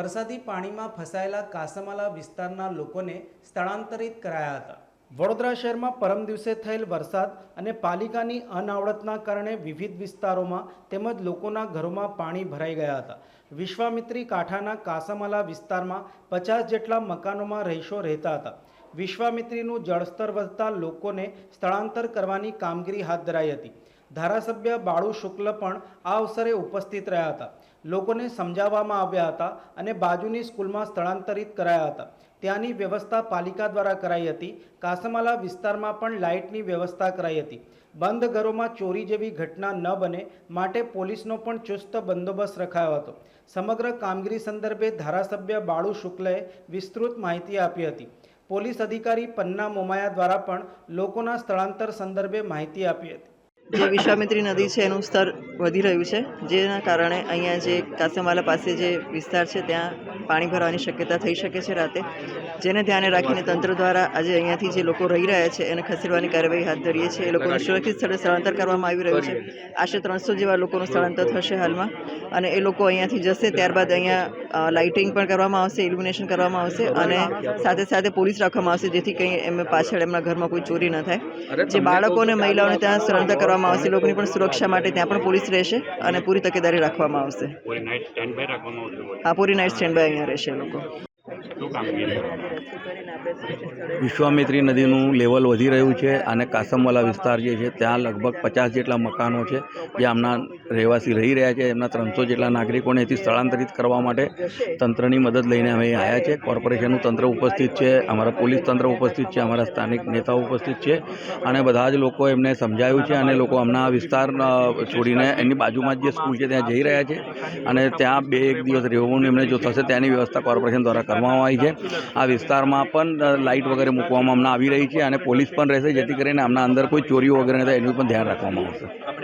વરસાદી પાણીમાં ફસાયેલા કાસમાલા વિસ્તારના લોકોને સ્થળાંતરિત કરાયા હતા. વડોદરા શહેરમાં પરમ દિવસે થયેલ વરસાદ અને પાલિકાની અનાવડતના કારણે વિવિધ વિસ્તારોમાં તેમજ લોકોના ઘરોમાં પાણી ભરાઈ ગયા હતા. વિશ્વામિત્રી કાંઠાના કાસમાલા વિસ્તારમાં પચાસ જેટલા મકાનોમાં રહીશો રહેતા હતા. વિશ્વામિત્રીનું જળસ્તર વધતા લોકોને સ્થળાંતર કરવાની કામગીરી હાથ ધરાઈ હતી. ધારાસભ્ય બાળુ શુક્લ પણ આ અવસરે ઉપસ્થિત રહ્યા હતા. લોકોને સમજાવવામાં આવ્યા હતા અને બાજુની સ્કૂલમાં સ્થળાંતરિત કરાયા હતા. ત્યાંની વ્યવસ્થા પાલિકા દ્વારા કરાઈ હતી. કાસમાલા વિસ્તારમાં પણ લાઇટની વ્યવસ્થા કરાઈ હતી. બંધ ઘરોમાં ચોરી જેવી ઘટના ન બને માટે પોલીસનો પણ ચુસ્ત બંદોબસ્ત રખાયો હતો. સમગ્ર કામગીરી સંદર્ભે ધારાસભ્ય બાળુ શુક્લએ વિસ્તૃત માહિતી આપી હતી. પોલીસ અધિકારી પન્ના મોમાયા દ્વારા પણ લોકોના સ્થળાંતર સંદર્ભે માહિતી આપી હતી. જે વિશ્વામિત્રી નદી છે એનું સ્તર વધી રહ્યું છે જેના કારણે અહીંયા જે કાસમાલા પાસે જે વિસ્તાર છે ત્યાં પાણી ભરવાની શક્યતા થઈ શકે છે રાતે. જેને ધ્યાને રાખીને તંત્ર દ્વારા આજે અહીંયાથી જે લોકો રહી રહ્યા છે એને ખસેડવાની કાર્યવાહી હાથ ધરીએ છીએ. એ લોકોને સુરક્ષિત સ્થળે સ્થળાંતર કરવામાં આવી રહ્યું છે. આશરે ત્રણસો જેવા લોકોનું સ્થળાંતર થશે હાલમાં. અને એ લોકો અહીંયાથી જશે ત્યારબાદ અહીંયા લાઇટિંગ પણ કરવામાં આવશે ઇલ્યુમિનેશન કરવામાં આવશે અને સાથે સાથે પોલીસ રાખવામાં આવશે જેથી કંઈ એમને પાછળ એમના ઘરમાં કોઈ ચોરી ન થાય. જે બાળકો અને મહિલાઓને ત્યાં સ્થળાંતર કરવામાં આવશે લોકોની પણ સુરક્ષા માટે ત્યાં પણ પોલીસ રહેશે અને પૂરી તકેદારી રાખવામાં આવશે. રાખવામાં આ પૂરી નાઇટ સ્ટેન્ડ બાય અહીંયા રહેશે લોકો. વિશ્વામિત્રી નદીનું લેવલ વધી રહ્યું છે અને કાસમવાલા વિસ્તાર જે છે, ત્યાં લગભગ પચાસ જેટલા મકાનો છે, જે આમના રહેવાસી રહી રહ્યા છે. એમના ત્રણસો જેટલા નાગરિકોને અહીંથી સ્થળાંતરિત કરવા માટે તંત્રની મદદ લઈને અમે આવ્યા છે. કોર્પોરેશનનું તંત્ર ઉપસ્થિત છે, અમારા પોલીસ તંત્ર ઉપસ્થિત છે, અમારા સ્થાનિક નેતાઓ ઉપસ્થિત છે અને બધા જ લોકો એમને સમજાયું છે અને લોકો હમણાં આ વિસ્તાર છોડીને એની બાજુમાં જે સ્કૂલ છે, ત્યાં જઈ રહ્યા છે અને ત્યાં બે એક દિવસ રહેવું એમને જો થશે, ત્યાંની વ્યવસ્થા કોર્પોરેશન દ્વારા કરવામાં આવી છે. આ વિસ્તારમાં પણ લાઇટ વગેરે મૂકવામાં હમણાં આવી રહી છે અને પોલીસ પણ રહેશે, જેથી કરીને આમના અંદર કોઈ ચોરીઓ વગેરે ન થાય એનું પણ ધ્યાન રાખવામાં આવશે.